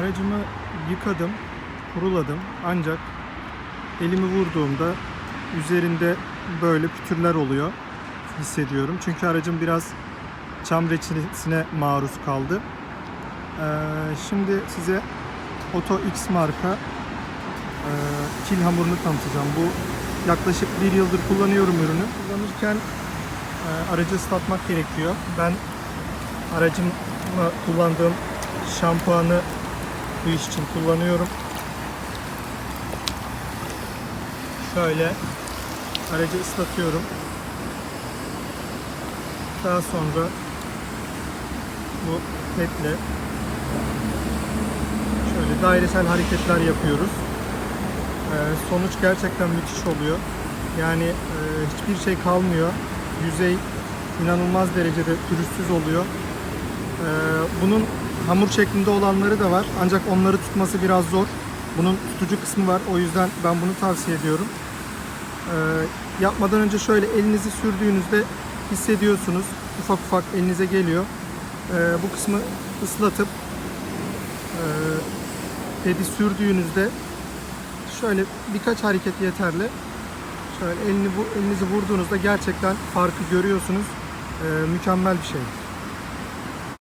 Aracımı yıkadım, kuruladım ancak elimi vurduğumda üzerinde böyle pütürler oluyor hissediyorum. Çünkü aracım biraz çam reçinesine maruz kaldı. Ee, şimdi size Oto X marka e, kil hamurunu tanıtacağım. Bu yaklaşık bir yıldır kullanıyorum ürünü. Kullanırken e, aracı ıslatmak gerekiyor. Ben aracımla kullandığım şampuanı bu iş için kullanıyorum. Şöyle aracı ıslatıyorum. Daha sonra bu petle şöyle dairesel hareketler yapıyoruz. Ee, sonuç gerçekten müthiş oluyor. Yani e, hiçbir şey kalmıyor. Yüzey inanılmaz derecede pürüzsüz oluyor. Ee, bunun hamur şeklinde olanları da var. Ancak onları tutması biraz zor. Bunun tutucu kısmı var. O yüzden ben bunu tavsiye ediyorum. Ee, yapmadan önce şöyle elinizi sürdüğünüzde hissediyorsunuz. Ufak ufak elinize geliyor. Ee, bu kısmı ıslatıp e, pedi sürdüğünüzde şöyle birkaç hareket yeterli. Şöyle elini elinizi vurduğunuzda gerçekten farkı görüyorsunuz. Ee, mükemmel bir şey.